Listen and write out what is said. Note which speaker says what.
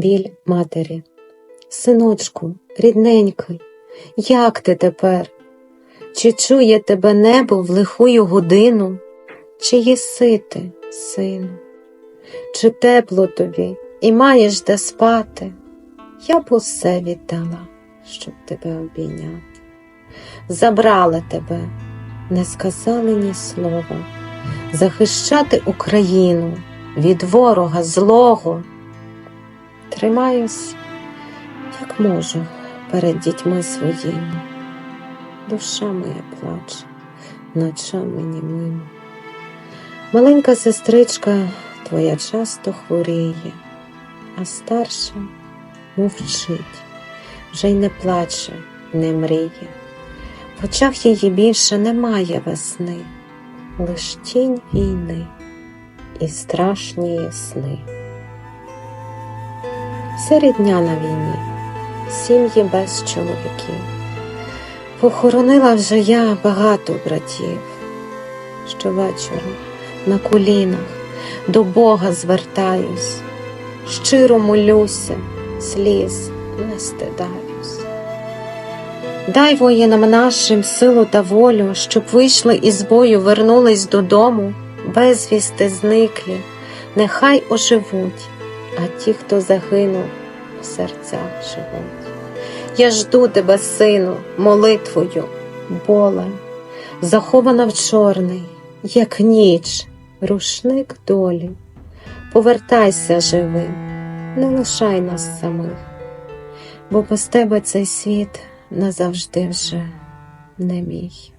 Speaker 1: біль матері. Синочку, рідненький, як ти тепер? Чи чує тебе небо в лихую годину? Чи єси ти, сину? Чи тепло тобі і маєш де спати? Я б усе віддала, щоб тебе обійняти. Забрала тебе, не сказали ні слова, захищати Україну від ворога злого. Тримаюсь, як можу, перед дітьми своїми. Душа моя плаче, ночами німими. Маленька сестричка твоя часто хворіє, а старша мовчить, вже й не плаче, не мріє. В очах її більше немає весни, лиш тінь війни і страшні сни. Вся рідня на війні, сім'ї без чоловіків. Похоронила вже я багато братів. Щовечора на колінах до Бога звертаюсь, щиро молюся, сліз не стидаюсь. Дай воїнам нашим силу та волю, щоб вийшли із бою, вернулись додому, безвісти зниклі, нехай оживуть, а ті, хто загинув, в серцях живуть. Я жду тебе, сину, молитвою, болем, захована в чорний, як ніч, рушник долі. Повертайся живим, не лишай нас самих, бо без тебе цей світ назавжди вже не мій.